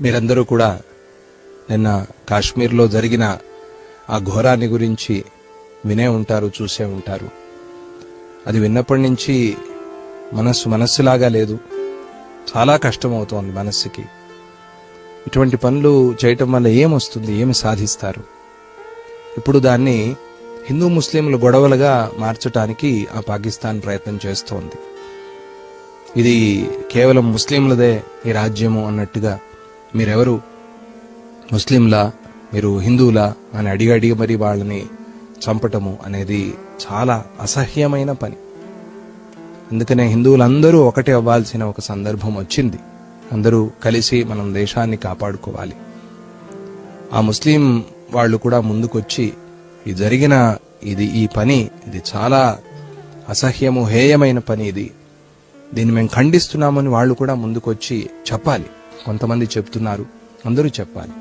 మీరందరూ కూడా నిన్న కాశ్మీర్లో జరిగిన ఆ ఘోరాన్ని గురించి వినే ఉంటారు చూసే ఉంటారు. అది విన్నప్పటి నుంచి మనస్సు మనస్సులాగా లేదు. చాలా కష్టమవుతోంది మనస్సుకి. ఇటువంటి పనులు చేయటం వల్ల ఏమొస్తుంది? ఏమి సాధిస్తారు? ఇప్పుడు దాన్ని హిందూ ముస్లింల గొడవలుగా మార్చటానికి ఆ పాకిస్తాన్ ప్రయత్నం చేస్తోంది. ఇది కేవలం ముస్లింలదే ఈ రాజ్యము అన్నట్టుగా మీరెవరు? ముస్లింలా? మీరు హిందువులా? అని అడిగి అడిగి మరి వాళ్ళని చంపటము అనేది చాలా అసహ్యమైన పని. అందుకనే హిందువులందరూ ఒకటే అవ్వాల్సిన ఒక సందర్భం వచ్చింది. అందరూ కలిసి మనం దేశాన్ని కాపాడుకోవాలి. ఆ ముస్లిం వాళ్ళు కూడా ముందుకొచ్చి ఈ జరిగిన ఇది ఈ పని ఇది చాలా అసహ్యము హేయమైన పని ఇది. దీన్ని మేము ఖండిస్తున్నామని వాళ్ళు కూడా ముందుకొచ్చి చెప్పాలి. కొంతమంది చెప్తున్నారు అందరూ చెప్పాలి.